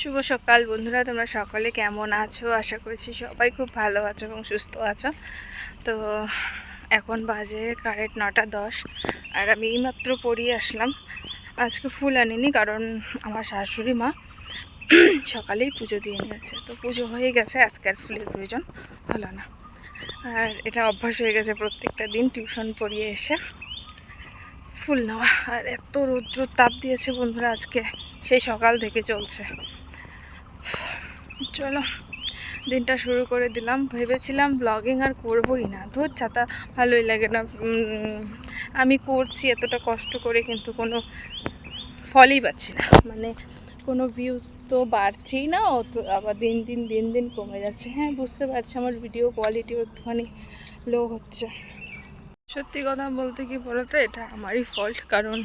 শুভ সকাল বন্ধুরা, তোমরা সকলে কেমন আছো? আশা করছি সবাই খুব ভালো আছো এবং সুস্থ আছো। তো এখন বাজে কারেন্ট নটা দশ, আর আমি এইমাত্র পড়িয়ে আসলাম। আজকে ফুল আনিনি কারণ আমার শাশুড়ি মা সকালেই পুজো দিয়ে নিয়েছে। তো পুজো হয়ে গেছে, আজকে আর ফুলের প্রয়োজন হলো না। আর এটা অভ্যাস হয়ে গেছে প্রত্যেকটা দিন টিউশন পড়িয়ে এসে ফুল নেওয়া। আর এত রৌদ্র তাপ দিয়েছে বন্ধুরা আজকে, সেই সকাল থেকে চলছে। চলো, দিনটা শুরু করে দিলাম। ভেবেছিলাম ব্লগিং আর করবোই না। ধর, ছাতা ভালোই লাগে না। আমি করছি, এতটা কষ্ট করে কিন্তু কোনো ফলই পাচ্ছি না। মানে কোনো ভিউজ তো বাড়ছেই না, অত আবার দিন দিন দিন দিন কমে যাচ্ছে। হ্যাঁ বুঝতে পারছি আমার ভিডিও কোয়ালিটিও একটুখানি লো হচ্ছে। সত্যি কথা বলতে কি বলতো, এটা আমারই ফল্ট কারণ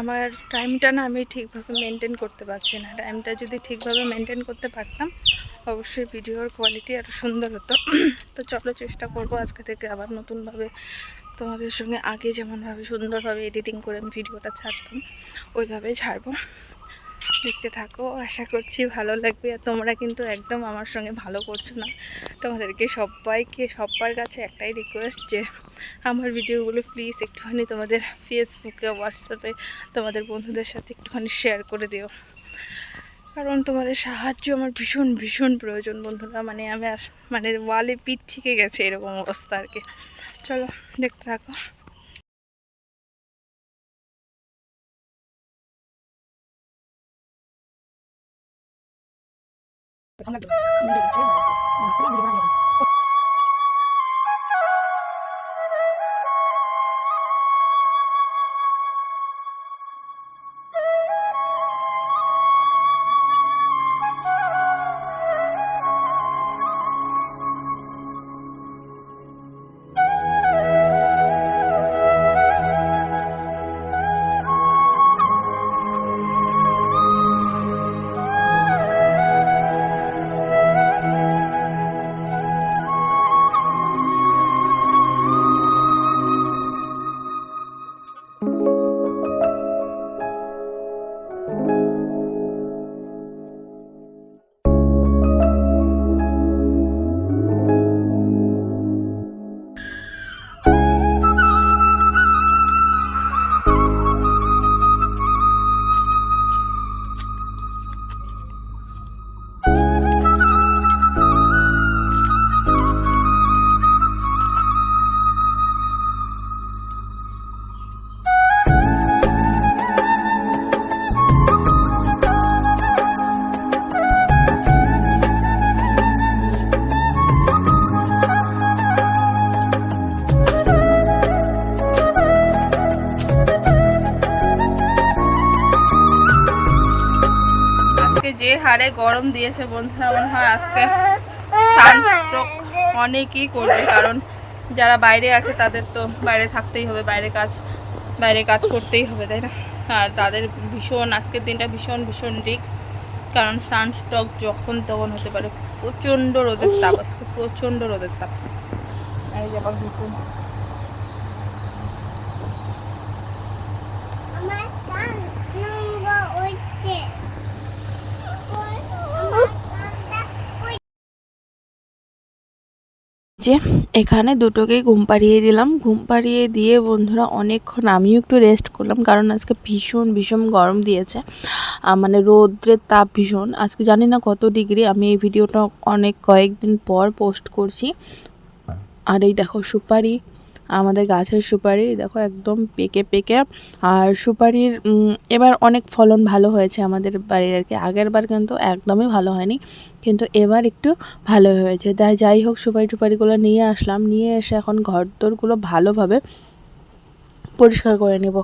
আমার টাইমটা না আমি ঠিকভাবে মেনটেন করতে পারছি না। টাইমটা যদি ঠিকভাবে মেনটেন করতে পারতাম, অবশ্যই ভিডিওর কোয়ালিটি আরও সুন্দর হতো। তো চলো চেষ্টা করব আজকে থেকে আবার নতুনভাবে তোমাদের সঙ্গে আগে যেমনভাবে সুন্দরভাবে এডিটিং করে আমি ভিডিওটা ছাড়তাম, ওইভাবেই ছাড়বো। দেখতে থাকো। আশা করছি ভালো লাগবে। আর তোমরা কিন্তু একদম আমার সঙ্গে ভালো করছ না। তোমাদেরকে সবাইকে, সবার কাছে একটাই রিকোয়েস্ট যে, আমার ভিডিওগুলো প্লিজ একটুখানি তোমাদের ফেসবুকে হোয়াটসঅ্যাপে তোমাদের বন্ধুদের সাথে একটুখানি শেয়ার করে দিও। কারণ তোমাদের সাহায্য আমার ভীষণ ভীষণ প্রয়োজন বন্ধুরা। মানে আমি আর মানে ওয়ালে পিঠ ঠিকে গেছে এরকম অবস্থা আর কি। চলো, দেখতে থাকো। আজকে যে হারে গরম দিয়েছে বন্ধুরা মনে হয় আজকে সানস্ট্রোক অনেকই করবে, কারণ যারা বাইরে আছে তাদের তো বাইরে থাকতেই হবে, বাইরে কাজ বাইরে কাজ করতেই হবে, তাই না? আর তাদের ভীষণ, আজকের দিনটা ভীষণ ভীষণ রিক্স কারণ সানস্ট্রোক যখন তখন হতে পারে প্রচণ্ড রোদের তাপ, আজকে প্রচণ্ড রোদের তাপ। এই যে আবার নতুন আমার কান নম্বর হচ্ছে আমার কানটা যে এখানে দুটোকেই ঘুম পাড়িয়ে দিলাম। ঘুম পাড়িয়ে দিয়ে বন্ধুরা অনেকক্ষণ আমিও একটু রেস্ট করলাম, কারণ আজকে ভীষণ ভীষণ গরম দিয়েছে। মানে রোদ্রের তাপ ভীষণ। আজকে জানি না কত ডিগ্রি আমি এই ভিডিওটা অনেক কয়েকদিন পর পোস্ট করছি। আর এই দেখো সুপারি আমাদের গাছের সুপারি, দেখো একদম পেকে পেকে। আর সুপারির এবার অনেক ফলন ভালো হয়েছে আমাদের বাড়ির আর কি আগের বার কিন্তু একদমই ভালো হয়নি, কিন্তু এবার একটু ভালো হয়েছে। তাই যাই হোক, সুপারি টুপারিগুলো নিয়ে আসলাম, নিয়ে এসে এখন ঘর দোরগুলো ভালোভাবে পরিষ্কার করে নেব।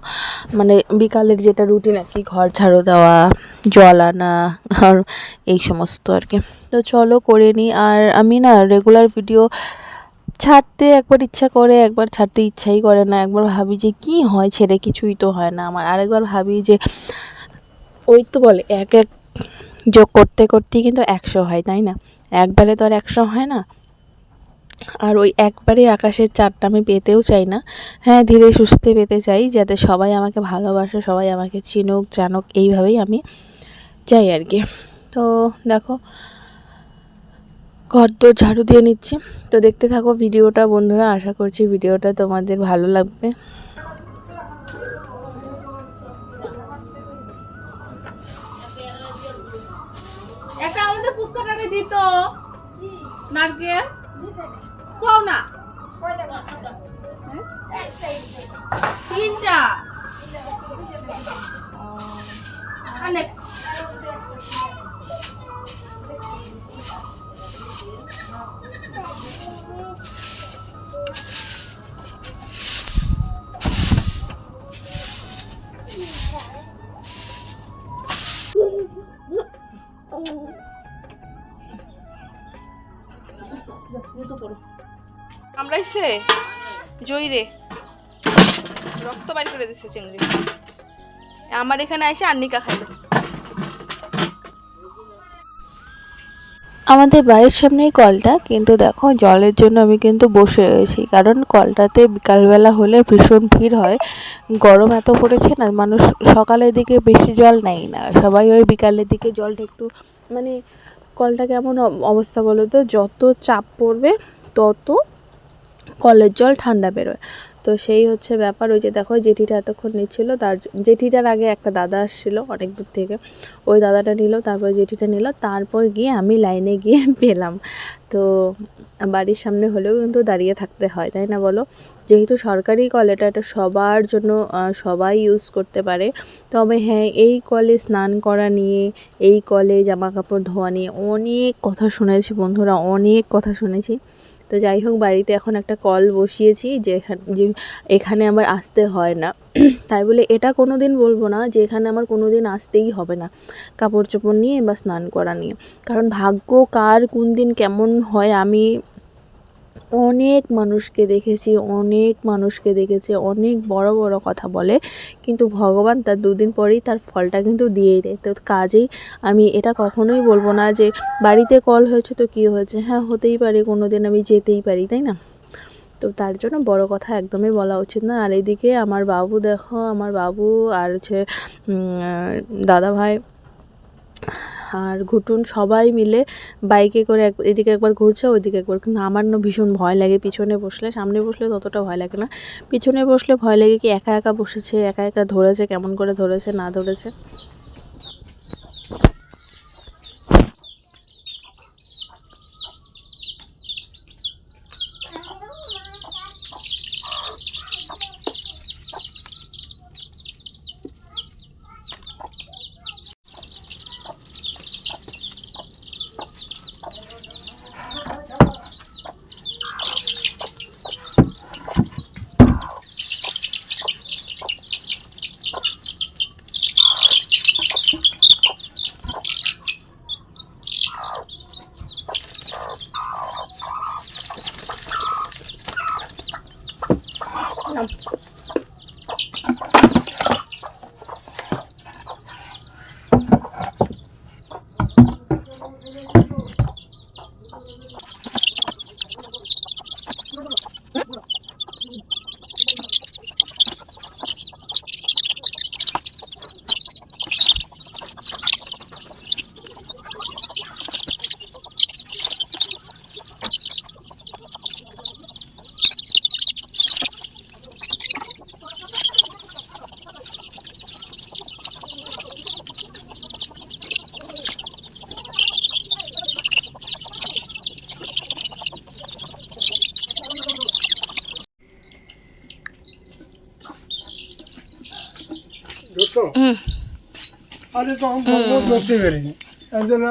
মানে বিকালের যেটা রুটিন আর কি ঘর ঝাড়ু দেওয়া, জল আনা, আর এই সমস্ত আর কি তো চলো করে নিই। আর আমি না রেগুলার ভিডিও ছাড়তে একবার ইচ্ছা করে, একবার ছাড়তে ইচ্ছাই করে না। একবার ভাবি যে কি হয় ছেড়ে, কিছুই তো হয় না আমার। আরেকবার ভাবি যে ওই তো বলে, এক এক যোগ করতে করতেই কিন্তু একশো হয়, তাই না? একবারে তো আর একশো হয় না। আর ওই একবারে আকাশের চারটা আমি পেতেও চাই না। হ্যাঁ ধীরে সুস্থে পেতে চাই, যাতে সবাই আমাকে ভালোবাসে, সবাই আমাকে চিনুক, জানুক, এইভাবেই আমি চাই আর কি। তো দেখো ঘর তো ঝাড়ু দিয়ে নিচ্ছি। তো দেখতে থাকো ভিডিওটা বন্ধুরা আশা করছি ভিডিওটা তোমাদের ভালো লাগবে। একটা আমাদের দিত নারকেল। না। তিনটা। কামড়াইছে? জই রে। রক্ত বাইর করে দিচ্ছে চিংড়ি। আমার এখানে এসে আন্নিকা আমাদের বাড়ির সামনেই কলটা, কিন্তু দেখো জলের জন্য আমি কিন্তু বসে রয়েছি। কারণ কলটাতে বিকালবেলা হলে ভীষণ ভিড় হয়। গরম এত পড়েছে না, মানুষ সকালের দিকে বেশি জল নেয় না। সবাই ওই বিকালের দিকে জলটা একটু মানে কলটা কেমন অব- অবস্থা বলো তো? যত চাপ পড়বে, তত কলের জল, ঠান্ডা বেরোয়। তো সেই হচ্ছে ব্যাপার, ওই যে দেখো জেঠিটা এতক্ষণ নিচ্ছিল, তার জেঠিটার আগে একটা দাদা আসছিল অনেক দূর থেকে। ওই দাদাটা নিল, তারপর জেঠিটা নিল, তারপর গিয়ে আমি লাইনে গিয়ে পেলাম। তো বাড়ির সামনে হলেও কিন্তু দাঁড়িয়ে থাকতে হয়, তাই না বলো? যেহেতু সরকারি কল, এটা এটা সবার জন্য সবাই ইউজ করতে পারে। তবে হ্যাঁ এই কলে স্নান করা নিয়ে, এই কলে জামা কাপড় ধোয়া নিয়ে অনেক কথা শুনেছি বন্ধুরা, অনেক কথা শুনেছি। তো যাই হোক, বাড়িতে এখন একটা কল বসিয়েছি যে যে এখানে আমার আসতে হয় না। তাই বলে এটা কোনো দিন বলব না যে এখানে আমার কোনো দিন আসতেই হবে না কাপড় চোপড় নিয়ে বা স্নান করা নিয়ে। কারণ ভাগ্য কার কোন দিন কেমন হয় আমি অনেক মানুষকে দেখেছি, অনেক মানুষকে দেখেছি, অনেক বড় বড় কথা বলে। কিন্তু ভগবান তার দুদিন পরেই তার ফলটা কিন্তু দিয়েই দেয়। তো কাজেই আমি এটা কখনোই বলব না যে, বাড়িতে কল হয়েছে তো কী হয়েছে? হ্যাঁ হতেই পারে কোনো দিন আমি যেতেই পারি, তাই না? তো তার জন্য বড় কথা একদমই বলা উচিত না। আর এদিকে আমার বাবু দেখো, আমার বাবু আর হচ্ছে দাদা ভাই আর ঘুটুন সবাই মিলে বাইকে করে এক এদিকে একবার ঘুরছে, ওইদিকে একবার কিন্তু আমার না ভীষণ ভয় লাগে পিছনে বসলে। সামনে বসলে ততটা ভয় লাগে না। পিছনে বসলে ভয় লাগে কি একা একা বসেছে, একা একা ধরেছে, কেমন করে ধরেছে, না ধরেছে? น้ำ দুশো আরে তখন ধরতে তার জন্য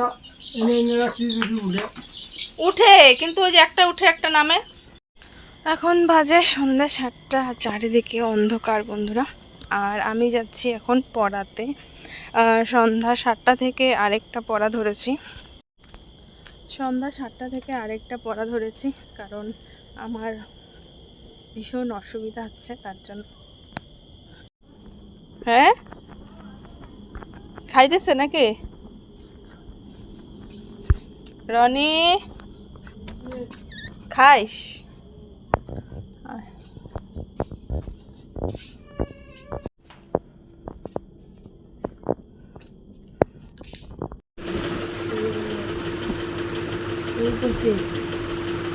উঠে। উঠে কিন্তু ওই যে একটা উঠে একটা নামে। এখন বাজে সন্ধ্যা সাতটা চারিদিকে অন্ধকার বন্ধুরা। আর আমি যাচ্ছি এখন পড়াতে। সন্ধ্যা সাতটা থেকে আরেকটা পড়া ধরেছি। সন্ধ্যা সাতটা থেকে আরেকটা পড়া ধরেছি কারণ আমার ভীষণ অসুবিধা হচ্ছে তার জন্য। হ্যাঁ? খাইতেছে নাকি? রনি? খাইস?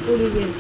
পরিবেশ